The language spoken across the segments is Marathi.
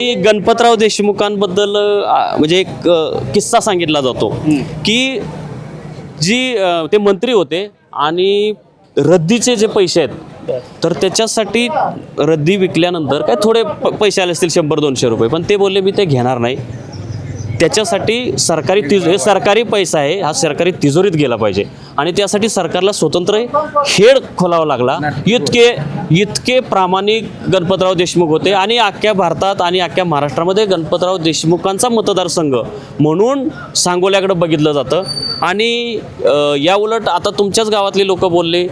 की गणपतराव देशमुखांबद्दल अ, म्हणजे एक अ, किस्सा सांगितला जातो. की जी अ, ते मंत्री होते आणि रद्दीचे जे पैसे आहेत तर त्याच्यासाठी रद्दी विकल्यानंतर काय थोडे प- पैसे आले असतील शंभर दोनशे रुपये. पण ते बोलले मी ते घेणार नाही. त्याच्यासाठी सरकारी तिज हे सरकारी पैसा आहे हा सरकारी तिजोरीत गेला पाहिजे. आणि त्यासाठी सरकारला स्वतंत्र हेड खोलावा लागला. इतके इतके प्रामाणिक गणपतराव देशमुख होते आणि अख्ख्या भारतात आणि अख्ख्या महाराष्ट्रामध्ये गणपतराव देशमुखांचा मतदारसंघ म्हणून सांगोल्याकडे बघितलं जातं. आणि या उलट आता तुमच्याच गावातले लोक बोलले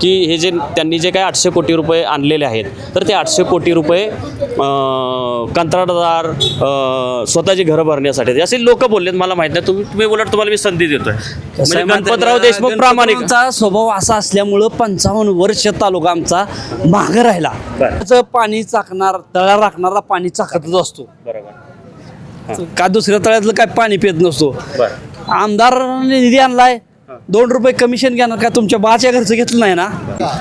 की हे जे त्यांनी जे काय आठशे कोटी रुपये आणलेले आहेत तर ते आठशे कोटी रुपये कंत्राटदार स्वतःची घरं भरण्यासाठी असे लोक बोललेत मला माहीत नाही. तुम्ही तुम्ही उलट तुम्हाला मी संधी देतोय. म्हणजे गणपतराव देशमुख प्रामाणिक. गणपतरावांचा स्वभाव असा असल्यामुळं पंचावन्न वर्ष तालुका आमचा मागं राहिला. त्याचं पाणी चाकणार तळा राखणारा पाणी चाकतच असतो. बरोबर. का दुसऱ्या तळ्यातलं काय पाणी पित नसतो. आमदारांनी निधी आणलाय. दोन रुपये कमिशन घेणार का? तुमच्या बाच्या घरचं घेतलं नाही ना?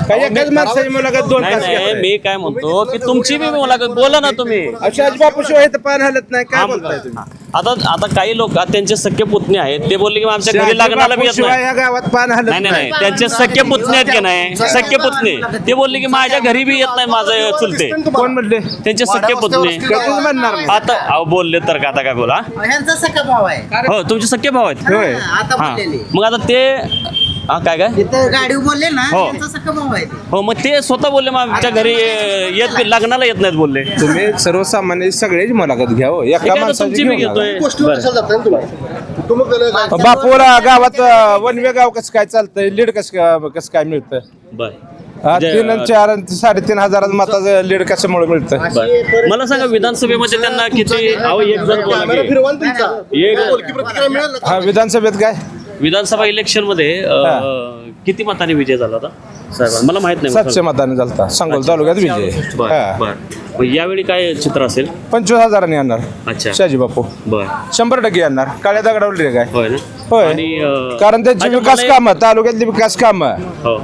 काही एकाच माणसाची मुलाखत दोन नाही तास नाही घेताय. मी काय म्हणतो की तुमची बी मुलाखत बोला ना तुम्ही. अशाच बापू शिवाय तर पान हलत नाही. काय बोलताय तुम्ही? आता आता काही लोक त्यांचे सख्खे पुतणे आहेत. ते बोलले की आमच्या घरी लग्नाला बी येत शिवाय नाही. या गावात पान हलत नाही नाही नाही. त्यांचे सख्खे पुतणे आहेत की नाही? सख्खे पुतणे. ते बोलले की माझ्या घरी बी येत नाही माझं चुलते. कोण म्हणले? त्यांचे सख्खे पुतणे. कधीच म्हणणार नाही. आता अहो बोलले तर का आता काय बोला? ह्यांचा सखा भाव आहे. हो तुमचे सख्खे भाव आहेत. होय आता हा. बोललेले. मग आता ते हा काय काय? इथं गाडी बोलले ना हो. त्यांचा सखा भाव आहे ते. हो मग ते स्वतः बोलले मग आमच्या घरी अं, येत लग्नाला येत नाहीत बोलले. तुम्ही सर्वसामान्य सगळ्याची मुलाखत घ्या हो. एका आहे ना, माणसाची तुमची मी. घेतोय. बरं. बापूला गावात अं, वनवे गाव कसं काय चालतंय? लीड कसं काय- कसं काय मिळतं बरं. म्हणजे, तीन आणि चार आणि साडेतीन हजाराचं मताचं लीड कशामुळे मिळतं बरं. मला सांगा विधानसभेमध्ये त्यांना किती अहो एक जण बोला. की. एक हा विधानसभेत काय? विधानसभा इलेक्शनमध्ये अं, किती मतांनी विजय झाला होता? मला माहीत नाही सातशे मताने झालता सांगोल तालुक्यात विजय. बर हा. बर. मग यावेळी काय चित्र असेल? पंचवीस हजारांनी येणार अच्छा. शाजी बापू. बर. शंभर टक्के येणार काळ्या दगडावली काय? होय ना? होय. आणि अं, कारण त्यांची अच्छा, विकास मला एक- कामं तालुक्यातली विकास कामं. हो.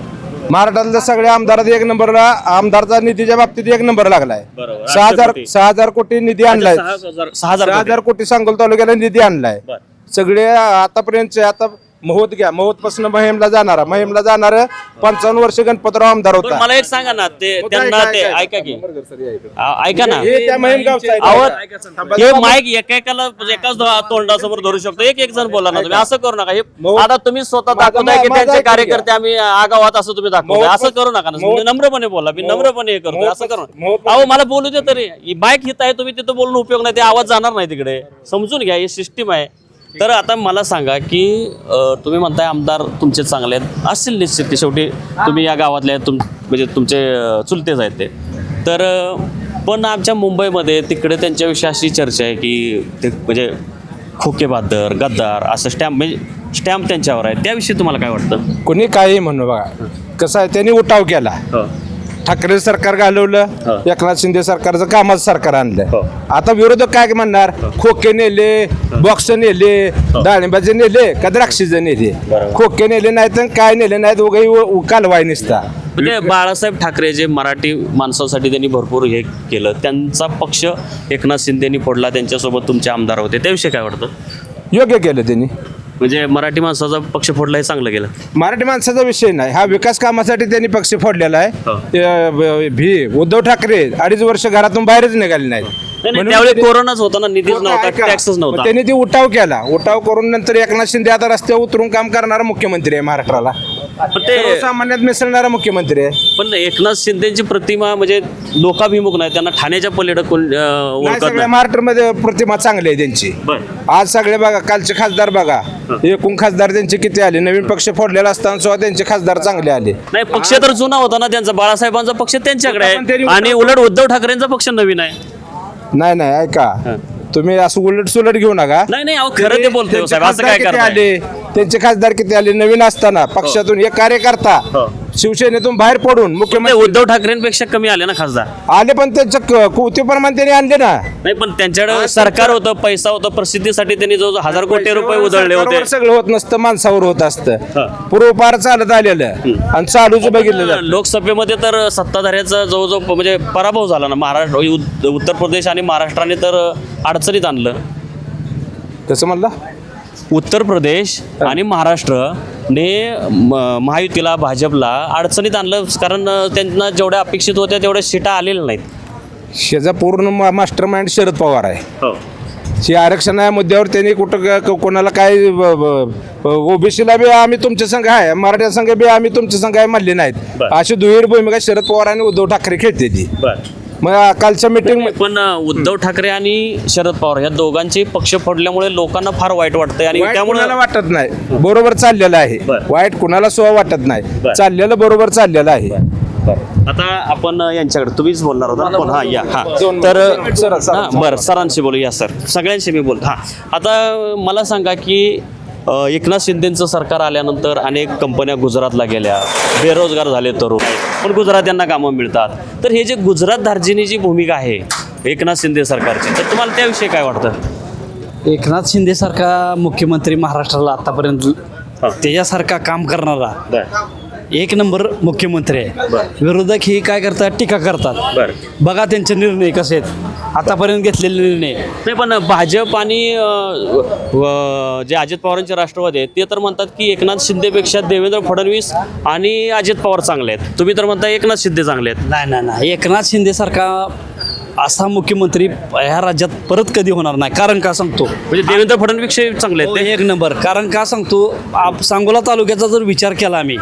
महाराष्ट्रातल्या सगळ्या आमदारात एक नंबरला आमदारचा निधीच्या बाबतीत एक नंबर लागलाय. बरोबर. सहा आठशे हजार कोटी. सहा हजार कोटी निधी आणलाय. सहा हजार सहा हजार सहा हजार कोटी सांगोल तालुक्याला निधी आणलाय. बर. सगळे आतापर्यंत आता महोत घ्या. महोत पासून महिमला जाणारा. महिमला जाणार पंचावन्न वर्ष गणपतराव आमदार होता. मला एक सांगा ना ते त्यांना ऐका, ते ऐका, की. ऐका. आ- ऐका ना. हे त्या महिम गावचं आहे. आवाज हे माईक एकेकाला एकाच दो- तोंडासमोर धरू शकतो. एक एक जण बोला ना तुम्ही. असं करू नका. हे मऊ- आता तुम्ही स्वतः माझा- दाखवताय की माझा त्यांचे ऐकून कार्यकर्ते आम्ही आगावात असं तुम्ही दाखवताय. मऊ- असं करू नका ना. मऊ- तुम्ही नम्रपणे बोला. मी नम्रपणे हे करतोय. मऊ- असं करू मऊ- नका. अहो मला बोलू दे तरी. माईक हित आहे तुम्ही तिथं बोलून उपयोग नाही. ते आवाज जाणार नाही तिकडे. समजून घ्या ही सिस्टीम आहे. तर आता मला सांगा की अं, तुम्ही म्हणताय आमदार तुमचे चांगले आहेत. असतील निश्चित ते शेवटी तुम्ही या गावातले आहेत, तुम म्हणजे तुमचे अं, चुलतेच आहेत ते. तर अं, पण आमच्या मुंबईमध्ये तिकडे त्यांच्याविषयी अशी चर्चा आहे की ते म्हणजे खोके बहादर गद्दार असं स्टॅम्प म्हणजे स्टॅम्प त्यांच्यावर आहे. त्याविषयी तुम्हाला काय वाटतं? कोणी काही म्हणू बघा. कसं आहे त्यांनी उठाव केला. हो. ठाकरे सरकार हो. घालवलं एकनाथ शिंदे सरकारचं कामाचं सरकार हो. आणलं आता विरोधक काय म्हणणार? खोके नेले बॉक्स नेले डाळिंबाचे नेले का द्राक्षीचे नेले. खोके नेले नाहीत काय नेले नाहीत उगाही कालवाय निसता. म्हणजे बाळासाहेब ठाकरे जे मराठी माणसांसाठी त्यांनी भरपूर हे केलं त्यांचा पक्ष एकनाथ शिंदेनी फोडला त्यांच्यासोबत तुमचे आमदार होते त्याविषयी काय वाटतं? योग्य केलं त्यांनी. म्हणजे मराठी माणसाचा पक्ष फोडला हे चांगलं केलं मराठी माणसाचा विषय नाही. हा विकास कामासाठी त्यांनी पक्ष फोडलेला हो. आहे ते, ब- भी उद्धव ठाकरे अडीच वर्ष घरातून बाहेरच निघाले नाहीत. नाही, नाही म्हणून त्यावेळी कोरोनाच होता ना निधीच नव्हता ऐका. टॅक्सच मग नव्हता त्यांनी ते उठाव केला. उठाव करून नंतर एकनाथ शिंदे आता रस्त्यावर उतरून काम करणारा मुख्यमंत्री आहे महाराष्ट्राला. पण ते सर्वसामान्यात मिसळणारा मुख्यमंत्री आहे. पण एकनाथ शिंदेची प्रतिमा म्हणजे लोकाभिमुख नाही त्यांना ठाण्याच्या पलीकडे कोण अं, नाही, ओळखत सगळ्या नाही. महाराष्ट्रामध्ये प्रतिमा चांगली आहे त्यांची. बरं. आज सगळे बघा कालचे खासदार बघा. एकूण खासदार त्यांचे किती आले? नवीन पक्ष फोडलेला असताना सुद्धा त्यांचे खासदार चांगले आले. नाही पक्ष तर जुना होता ना त्यांचा बाळासाहेबांचा पक्ष त्यांच्याकडे पण त्यांनी आहे आणि उलट उद्धव ठाकरेंचा पक्ष नवीन आहे. नाही नाही ऐका. तुम्ही असं उलट सुलट घेऊ नका. नाही नाही अहो खरं ते बोलतोय त्यांचे साहेब असं खासदार काय किती करताय? आले? त्यांचे खासदार किती आले? नवीन असताना पक्षातून एक कार्यकर्ता हो. शिवसेनेतून बाहेर पडून ते मुख्यमंत्री उद्धव ठाकरेंपेक्षा कमी आले ना खासदार. आले पण त्यांचं क- कुवते प्रमाण त्यांनी आणले ना. नाही पण त्यांच्याकडे सरकार होतं पैसा होता प्रसिद्धीसाठी त्यांनी जो हजार कोटी रुपये उधळले होते. सरकारवर सगळं होत नसतं माणसावर होत हा. असतं पूर्वपार चालत आलेलं. आणि चालूच बघितलं जातं. लोकसभेमध्ये तर सत्ताधाऱ्याचा जवळजवळ म्हणजे पराभव झाला ना. महाराष्ट्र उत- उत्तर प्रदेश आणि महाराष्ट्राने तर अडचणीत आणलं. कसं म्हणला? उत्तर प्रदेश आणि महाराष्ट्रने म- महायुतीला भाजपला अडचणीत आणलं. कारण त्यांना जेवढ्या अपेक्षित होत्या तेवढ्या सीटा आलेल्या नाहीत. शेजा पूर्ण मास्टर माइंड शरद पवार आहे. हो. हे आरक्षण या मुद्द्यावर त्यांनी कुठं कोणाला काय ओबीसीला बी आम्ही तुमच्या संघ आहे मराठा संघ बी आम्ही तुमच्या संघ आहे म्हणले नाहीत. अशी दुहेरी भूमिका शरद पवार आणि उद्धव ठाकरे खेळते ती. बर. मग कालच्या मिटिंग पण उद्धव ठाकरे आणि शरद पवार या दोघांचे पक्ष फोडल्यामुळे लोकांना फार वाईट वाटतंय आणि त्यामुळे वाटत नाही. बरोबर चाललेलं आहे. वाईट कुणाला सुद्धा वाटत नाही. चाललेलं बरोबर चाललेलं आहे. आता आपण यांच्याकडे तुम्हीच बोलणार होता हा या. हा. तर हा, बरं. सरांशी बोलू. या सर. सगळ्यांशी मी बोल हा. आता मला सांगा की एकनाथ शिंदेचं सरकार आल्यानंतर अनेक कंपन्या गुजरातला गेल्या. बेरोजगार झाले तरुण. पण गुजरात यांना कामं मिळतात. तर हे जे गुजरात दार्जिनी जी भूमिका आहे एकनाथ शिंदे सरकारची तर तुम्हाला त्याविषयी काय वाटतं? एकनाथ शिंदे सारखा मुख्यमंत्री महाराष्ट्राला आतापर्यंत. त्याच्यासारखा काम करणारा. एक नंबर मुख्यमंत्री आहे. विरोधक ही काय करतात? टीका करतात. बघा त्यांचे निर्णय कसे आहेत. आतापर्यंत घेतलेले निर्णय. नाही पण भाजप आणि अ, जे अजित पवारांचे राष्ट्रवादी आहेत ते तर म्हणतात की एकनाथ शिंदेपेक्षा देवेंद्र फडणवीस आणि अजित पवार चांगले आहेत. तुम्ही तर म्हणता एकनाथ शिंदे चांगले आहेत. नाही नाही नाही. एकनाथ शिंदे सारखा असा मुख्यमंत्री ह्या राज्यात परत कधी होणार नाही. कारण का सांगतो? म्हणजे देवेंद्र फडणवीस चांगले आहेत ते? एक नंबर. कारण का सांगतो? आप सांगोला तालुक्याचा जर विचार केला आम्ही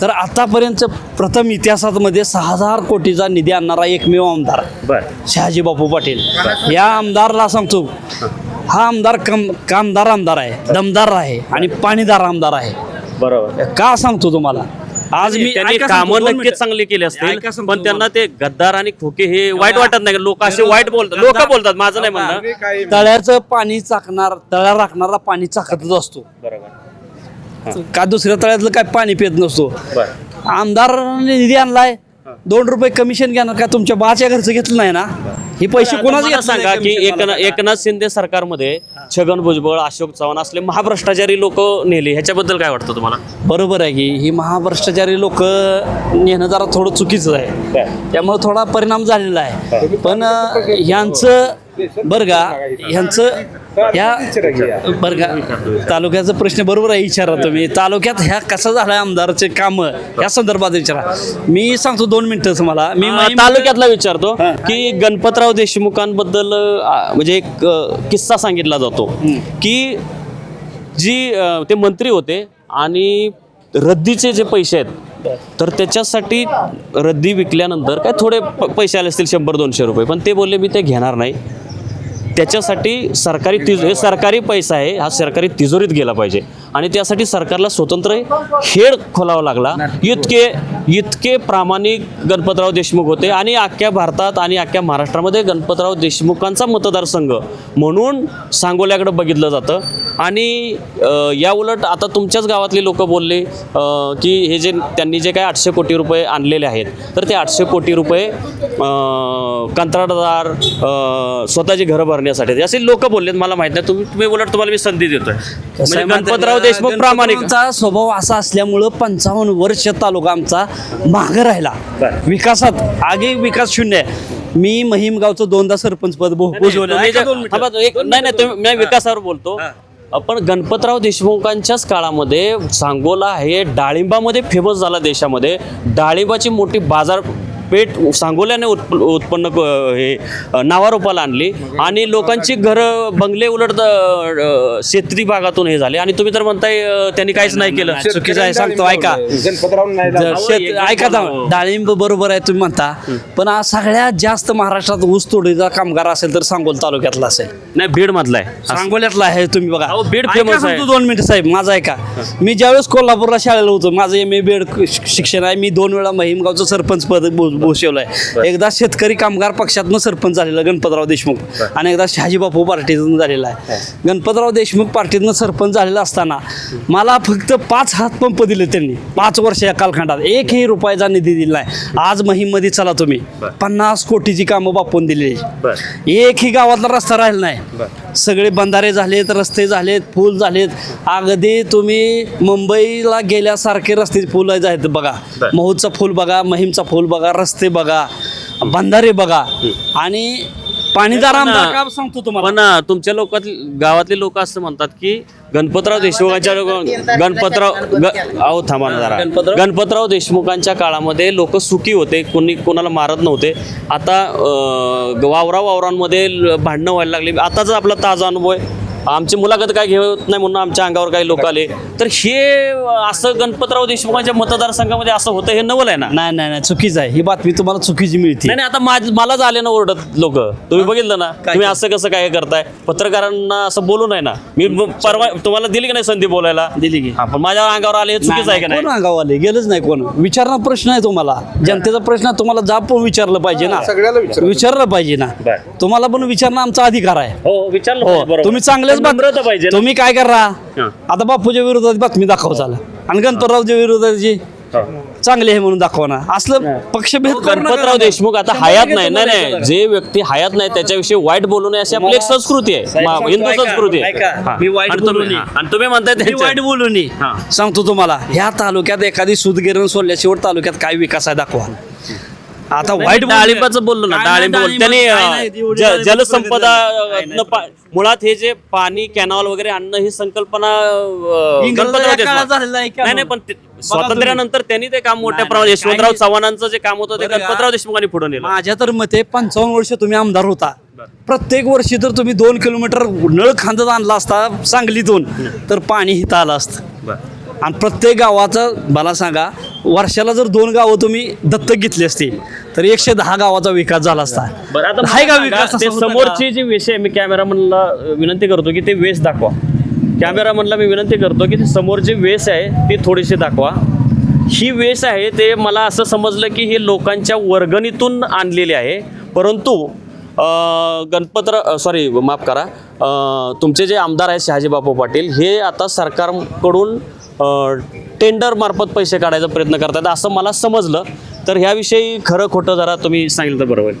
तर आतापर्यंत प्रथम इतिहासामध्ये सहा हजार कोटीचा निधी आणणारा एकमेव आमदार बरं. शहाजी बापू पाटील. या आमदारला सांगतो हा आमदार कम कामदार आमदार आहे दमदार आहे आणि पाणीदार आमदार आहे. बरोबर. का सांगतो तुम्हाला? आज मी त्यांनी ऐका सांगतो, कामं दोन नक्कीच मिनिटं. चांगली केली ऐका असतील सांगतो पण त्यांना. ते गद्दार आणि खोके हे वाईट वाटत नाही लोक असे वाईट बोलतात लोक बोलतात माझं नाही म्हणणं. तळ्याचं पाणी चाकणार तळ्या राखणारा पाणी चाकतच असतो. बरोबर. का दुसऱ्या तळ्यातलं काय पाणी पित नसतो. बरं. आमदाराने निधी आणलाय. दोन रुपये कमिशन घेणार का तुमच्या बाच्या घरचं घेतलं नाही ना? हे पैसे कोणाच सांगा की एकना एकनाथ शिंदे सरकारमध्ये छगन भुजबळ अशोक चव्हाण असले महाभ्रष्टाचारी लोक नेले. ह्याच्याबद्दल काय वाटतं तुम्हाला? बरोबर आहे की ही महाभ्रष्टाचारी लोक नेणं जरा थोडं चुकीचं आहे. त्यामुळे थोडा परिणाम झालेला आहे. पण ह्यांचं बरं का ह्यांचं ह्या बरं का तालुक्याचा प्रश्न बरोबर आहे विचारा तुम्ही. तालुक्यात ह्या कसं झालं आमदारचे काम? या संदर्भात विचारा. मी सांगतो दोन मिनिटं तुम्हाला मी तालुक्यातला विचारतो की गणपतराव देशमुखांबद्दल म्हणजे एक किस्सा सांगितला जातो की जी ते मंत्री होते आणि रद्दीचे जे पैसे आहेत तर त्याच्यासाठी रद्दी विकल्यानंतर काय थोडे पैसे आले असतील शंभर दोनशे रुपये. पण ते बोलले मी ते घेणार नाही. त्याच्यासाठी सरकारी तिज हे सरकारी पैसा आहे हा सरकारी तिजोरीत गेला पाहिजे. आणि त्यासाठी सरकारला स्वतंत्र हेड खोलावा लागला. इतके इतके प्रामाणिक गणपतराव देशमुख होते आणि अख्ख्या भारतात आणि अख्ख्या महाराष्ट्रामध्ये गणपतराव देशमुखांचा मतदारसंघ म्हणून सांगोल्याकडे बघितलं जातं. आणि या उलट आता तुमच्याच गावातले लोक बोलले की हे जे त्यांनी जे काय आठशे कोटी रुपये आणलेले आहेत तर ते आठशे कोटी रुपये कंत्राटदार स्वतःची घरं भरण्यासाठी असे लोक बोललेत मला माहीत नाही. तुम्ही तुम्ही उलट तुम्हाला मी संधी देतोय. म्हणजे गणपतराव देशमुख प्रामाणिक. स्वभाव असा असल्यामुळं पंचावन्न वर्ष तालुका आमचा मागं राहिला. विकासात आगे विकास शून्य आहे. मी महिम गावचं दोनदा सरपंच पद नाही नाही तुम्ही मी विकासावर बोलतो. आपण गणपतराव देशमुखांच्याच काळामध्ये सांगोला हे डाळिंबामध्ये फेमस झाला देशामध्ये. डाळिंबाची मोठी बाजारपेठ सांगोल्याने उत्प- उत्पन्न क- हे नावारूपाला आणली. आणि लोकांची घरं बंगले उलट अ, शेतरी भागातून हे झाले. आणि तुम्ही तर म्हणताय त्यांनी काहीच नाही केलं. चुकीचं आहे सांगतो ऐका. शेत ऐका डाळिंब बरोबर आहे तुम्ही म्हणता. पण आज सगळ्यात जास्त महाराष्ट्रात ऊस तोडीचा कामगार असेल तर सांगोल तालुक्यातला असेल. नाही बीड मधला आहे सांगोल्यातला आहे तुम्ही बघा. बीड famous आहे. दोन मिनिटं साहेब. माझं ऐका. मी ज्यावेळेस कोल्हापूरला शाळेला होतो माझं एम ए बीएड शिक्षण आहे. मी दोन वेळा महिमगावचं सरपंच पद भूषवलाय एकदा शेतकरी कामगार पक्षातनं सरपंच झालेला गणपतराव देशमुख आणि एकदा शहाजीबापू पार्टीतून झालेला आहे. गणपतराव देशमुख पार्टीतनं सरपंच झालेला असताना मला फक्त पाच हात पंप दिले त्यांनी. पाच वर्ष या कालखंडात. एकही रुपयाचा निधी दिला नाही. आज महिममध्ये चला तुम्ही. पन्नास कोटीची कामं बापून दिलेली. एकही गावातला रस्ता राहिला नाही. सगळे बंधारे झालेत रस्ते झालेत पूल झालेत. अगदी तुम्ही मुंबईला गेल्यासारखे रस्ते फुल आहेत बघा. महूदचा फूल बघा महिमचा फूल बघा रस्ते बघा बंधारे बघा. आणि पाणीदार आमदार का सांगतो तुम्हाला. पण अं, तुमच्या लोकात गावातले लोक असं म्हणतात की गणपतराव देशमुखांच्या गणपतराव ग- अहो थांबा ना जरा. गणपतराव? गणपतराव देशमुखांच्या काळामध्ये लोक सुखी होते कोणी कोणाला मारत नव्हते. आता अं, वावरा वावरांमध्ये ल- भांडणं व्हायला लागली. आताच आपला ताजा अनुभव आहे. आमची मुलाखत काय घेत नाही म्हणून आमच्या अंगावर काही लोक आले. तर हे असं गणपतराव देशमुखांच्या मतदारसंघामध्ये असं होतं हे नवल आहे ना? नाही नाही नाही चुकीचं आहे. ही बातमी तुम्हाला चुकीची मिळते. नाही नाही आता माझ मलाच आले ना ओरडत लोक तुम्ही बघितलं ना? तुम्ही असं कसं काय करताय? पत्रकारांना असं बोलू नाही ना. मी ब- परवा तुम्हाला दिली की नाही संधी बोलायला? दिली की. हा, पण माझ्या अंगावर आले हे चुकीचं आहे का नाही कोण अंगावर आले? गेलंच नाही कोण. विचारणा प्रश्न आहे तुम्हाला. जनतेचा प्रश्न आहे, तुम्हाला जाब पण विचारलं पाहिजे ना. सगळ्याला विचारा. विचारलं पाहिजे ना. बरं. तुम्हाला पण विचारणं आमचा अधिकार आहे. हो विचारलं हो पाहिजे, बरोबर. तुम्ही चांगलेच नम्रता पाहिजे ना. तुम्ही काय करा हां. आता बापूच्या विरोधात बातमी दाखव झालं आणि गणपतरावच्या विरोधाची चांगली आहे म्हणून दाखवा ना असलं पक्षभेद करू नका. गणपतराव देशमुख आता हयात नाही नाही नाही जे व्यक्ती हयात नाही त्याच्याविषयी वाईट बोलू नये अशी आपली एक संस्कृती आहे मा- हिंदू ऐका, संस्कृती आहे ऐका. हा. मी वाईट आणि तुम्ही- बोलू नये. हा. आणि तुम्ही म्हणताय मी त्यांच्या- वाईट बोलू नये. सांगतो तुम्हाला ह्या तालुक्यात एखादी सुदगिरण सोडल्याशिवाय तालुक्यात काय विकास आहे दाखवा आता वाईट. डाळिंबाचं बोललो ना डाळिंब त्यांनी ज- जलसंपदा. न पा- मुळात हे जे पाणी कॅनॉल वगैरे आणणं ही संकल्पना अं, इंग्रजाच्या गणपतराव देशमुख- काळात झालेलं आहे, नाही नाही पण ते- स्वातंत्र्यानंतर त्यांनी ते काम मोठ्या प्रमाणात यशवंतराव चव्हाणांचं जे काम होतं ते? गणपतराव देशमुखांनी पुढे नेलं. माझ्या तर मते पंचावन्न वर्ष तुम्ही आमदार होता. प्रत्येक वर्षी जर तुम्ही दोन किलोमीटर नळ खांदत आणला असता सांगलीतून तर पाणी हिथं आलं असतं. आणि प्रत्येक गावाचं मला सांगा वर्षाला जर दोन गावं तुम्ही दत्तक घेतली असती तर एकशे दहा गावाचा विकास झाला असता. बरं आता आहे का विकास सांगा, ते असं होतं का? समोरची जी वेश आहे मी कॅमेरामनला विनंती करतो की ते वेश दाखवा. कॅमेरामनला मी विनंती करतो की ते समोर जी वेश आहे ती थोडीशी दाखवा. ही वेश आहे ते मला असं समजलं की हे लोकांच्या वर्गणीतून आणलेली आहे. परंतु अं, सॉरी माफ करा. अं, तुमचे जे आमदार आहेत शहाजी बापू पाटील हे आता सरकारकडून टेंडर मार्फत पैसे काढायचा प्रयत्न करतात असं मला समजलं. तर ह्याविषयी खरं खोटं जरा तुम्ही सांगितलं तर बरोबर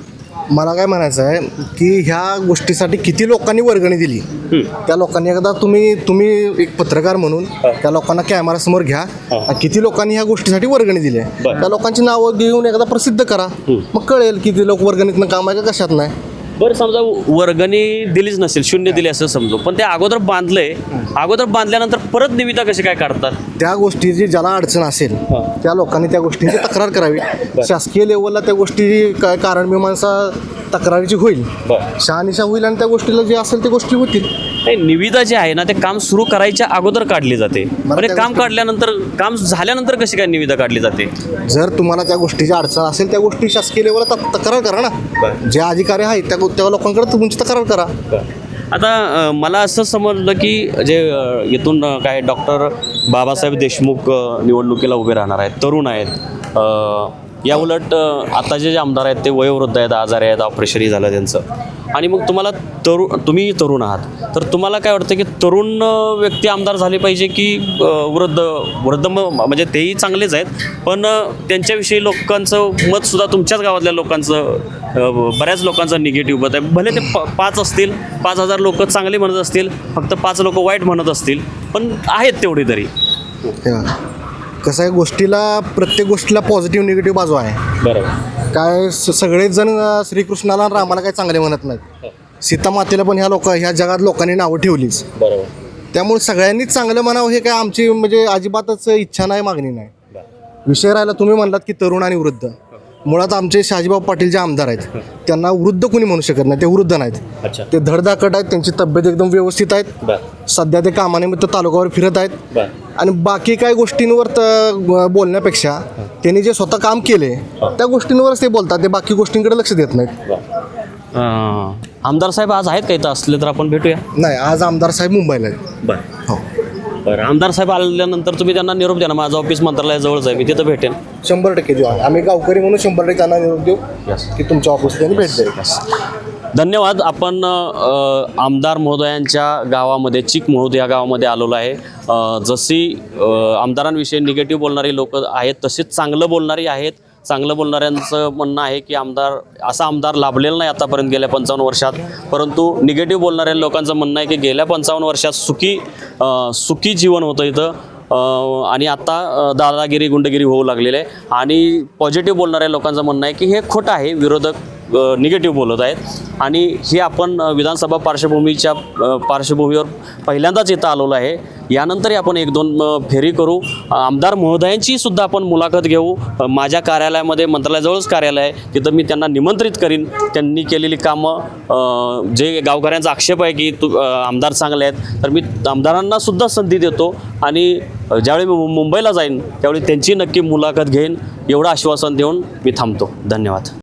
मला काय म्हणायचं आहे की ह्या गोष्टीसाठी किती लोकांनी वर्गणी दिली? त्या लोकांनी एकदा तुम्ही तुम्ही एक पत्रकार म्हणून त्या लोकांना कॅमेरा समोर घ्या. किती लोकांनी ह्या गोष्टीसाठी वर्गणी दिली आहे. त्या लोकांची नावं घेऊन एकदा प्रसिद्ध करा. मग कळेल किती लोक वर्गणीतनं काम आहे का कशात नाही बरं समजा वर्गणी दिलीच नसेल शून्य दिली असं समजू. पण ते अगोदर बांधलंय. अगोदर बांधल्यानंतर परत निविदा कशी काय काढतात? त्या गोष्टीची ज्याला अडचण असेल त्या लोकांनी त्या गोष्टींची तक्रार करावी. शासकीय लेवलला त्या गोष्टी काय कारण मीमांसा तक्रारीची होईल. शहानिशा होईल आणि त्या गोष्टीला जे असेल त्या गोष्टी होतील. नाही निविदा जी आहे ना ते काम सुरू करायच्या अगोदर काढली जाते. म्हणजे त्या काम काढल्यानंतर काम झाल्यानंतर कशी काय निविदा काढली जाते? जर तुम्हाला त्या गोष्टीची अडचण असेल त्या गोष्टी शासकीय लेवलला तक- तक्रार करा ना. जे अधिकारी आहेत त्या लोकांकडे तुमची तक्रार करा. आता मला असं समजलं की जे इथून काय डॉक्टर बाबासाहेब देशमुख निवडणुकीला उभे राहणार आहेत तरुण आहेत या उलट आताचे जे आमदार आहेत ते वयोवृद्ध आहेत आजारी आहेत ऑपरेशनही झालं त्यांचं. आणि मग तुम्हाला तरुण तुम्ही तरुण आहात. तर तुम्हाला काय वाटतं की तरुण व्यक्ती आमदार झाले पाहिजे की वृद्ध वृद्ध म- म्हणजे तेही चांगलेच आहेत पण त्यांच्याविषयी लोकांचं मतसुद्धा तुमच्याच गावातल्या लोकांचं बऱ्याच लोकांचं निगेटिव्ह मत आहे. भले ते प पाच असतील पाच हजार लोक चांगले म्हणत असतील फक्त पाच लोक वाईट म्हणत असतील पण आहेत तेवढी तरी. कसं आहे गोष्टीला प्रत्येक गोष्टीला पॉझिटिव्ह निगेटिव्ह बाजू आहे. बरोबर. काय स- सगळेच जण अं, श्रीकृष्णाला आणि रामाला काय चांगले म्हणत नाहीत. सीता मातेला पण ह्या लोक ह्या जगात लोकांनी नावं ठेवलीच. बरोबर. त्यामुळे सगळ्यांनीच चांगलं म्हणावं हे काय आमची म्हणजे अजिबातच इच्छा नाही मागणी नाही. विषय राहिला तुम्ही म्हणलात की तरुण आणि वृद्ध. मुळात आमचे शहाजीबाबू पाटील जे आमदार आहेत त्यांना वृद्ध कोणी म्हणू शकत नाही ते वृद्ध नाहीत. अच्छा. ते धडधाकट आहेत त्यांची तब्येत एकदम व्यवस्थित आहेत. बर. सध्या ते कामानिमित्त तालुक्यावर फिरत आहेत. बर. आणि बाकी काही गोष्टींवर त- ब- बोलण्यापेक्षा त्यांनी जे स्वतः काम केले त्या गोष्टींवरच ते बोलतात ते बाकी गोष्टींकडे लक्ष देत नाहीत. आमदार साहेब आज आहेत का इथं? असले तर आपण भेटूया. नाही आज आमदार साहेब मुंबईला आहेत. बर. हो. बरं. आमदार साहेब आल्यानंतर तुम्ही त्यांना निरोप द्या ना. माझं ऑफिस मंत्रालयाजवळच आहे. मी तिथं भेटेन. शंभर टक्के देऊ. आम्ही. आम्ही गावकरी म्हणून शंभर टक्के त्यांना निरोप देऊ की तुमच्या ऑफिसला त्यांनी भेट द्यावी. धन्यवाद. आपण अ, आमदार महोदयांच्या गावामध्ये चिक महोद या गावामध्ये आलेलो आहे. अ, जशी अ, आमदारांविषयी निगेटिव्ह बोलणारी लोक आहेत तसेच चांगलं बोलणारी आहेत. चांगलं बोलणाऱ्यांचं म्हणणं आहे की आमदार असा आमदार लाभलेला नाही आतापर्यंत गेल्या पंचावन्न वर्षात. परंतु निगेटिव्ह बोलणाऱ्या लोकांचं म्हणणं आहे की गेल्या पंचावन्न वर्षात सुखी सुखी जीवन होतं इथं. आणि आता दादागिरी गुंडगिरी होऊ लागलेली आहे. आणि पॉझिटिव्ह बोलणाऱ्या लोकांचं म्हणणं आहे की हे खोटं आहे. विरोधक निगेटिव्ह बोलत आहेत. आणि हे आपण विधानसभा पार्श्वभूमीच्या पार्श्वभूमीवर पहिल्यांदाच इथं आलेलो आहे. यानंतरही आपण एक दोन फेरी करू. आमदार महोदयांची सुद्धा आपण मुलाखत घेऊ. माझ्या कार्यालयामध्ये मंत्रालयाजवळच कार्यालय आहे. तिथं मी त्यांना निमंत्रित करीन. त्यांनी केलेली कामं जे गावकऱ्यांचा आक्षेप आहे की तू आमदार चांगले आहेत तर मी आमदारांना सुद्धा संधी देतो आणि ज्यावेळी मी मु- मुंबईला जाईन त्यावेळी त्यांची नक्की मुलाखत घेईन. एवढं आश्वासन देऊन मी थांबतो. धन्यवाद.